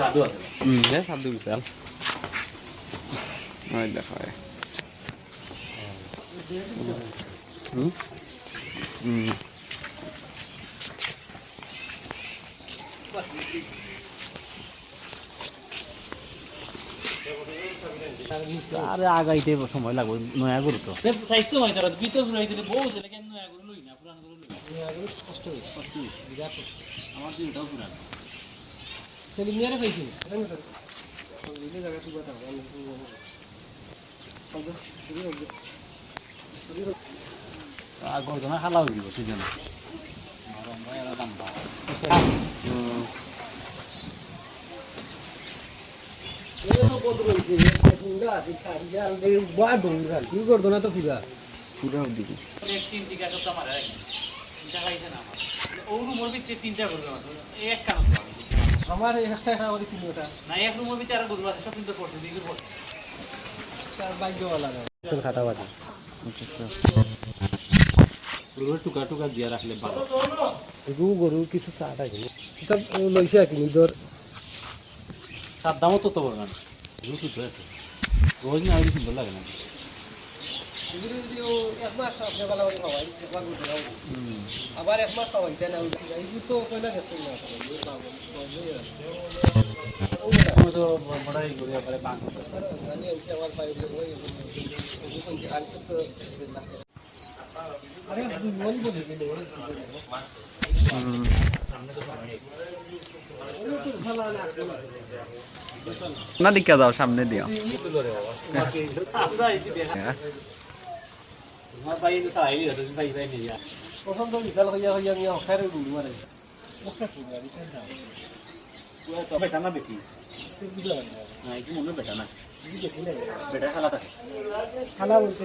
সাধু আছে। হুম সাধু বিশাল ওই দেখো হুম হুম আরে আগাইতে সময় লাগবে নয়া গরু তো স্বাস্থ্য হয় তারা বউ ছেলে কেন নয়া করে লই না পুরান করে লই না। কষ্ট কষ্ট বিরাট কষ্ট। আমার দুইটাও পুরান। সেলিম মিয়ারে পাইছি না জায়গা তুই কথা আর গরু না হালা হয়ে দিব সেজন্য নরম ভাই আর দাম ভালো হুম। কি করতো না তো ফিরা আমার রাখি তিনটা খাইছে না আমার ও রুমের ভিতরে তিনটা গরু আছে এক কারণ আমার এই একটা একটা করে চিনি ওটা। না এক রুমের ভিতরে আর গরু আছে সব কিন্তু পড়ছে দিকে পড়ছে তার ভাগ্যওয়ালা আচ্ছা আচ্ছা গরুর টুকা টুকা দিয়ে রাখলে ভালো। গরু গরু কিছু চা থাকে সব লইছে আর কি নিজের। তার দামও তত বড় না। গরু শুদ্ধ রোজ না সুন্দর লাগে না। এক মাস আপনি বেলা করে খাওয়াই একবার করে খাওয়াই। আবার এক মাস খাওয়াই তাই না এইগুলো তো গেছে না তো বড়াই করে ব্যাপারে বাংলা জানি আমি আমার পাই আরে তুই বলে দিলে ওরা না দিকে যাও সামনে দিও। আমরা ভাই সারাই দিও তুমি ভাই ভাই নিয়ে পছন্দ বিশাল হইয়া হইয়া আমি পুরো তো বেটা না বেটি না না কি মনে বেটা না বেটা খালা থাকে খালা বলতে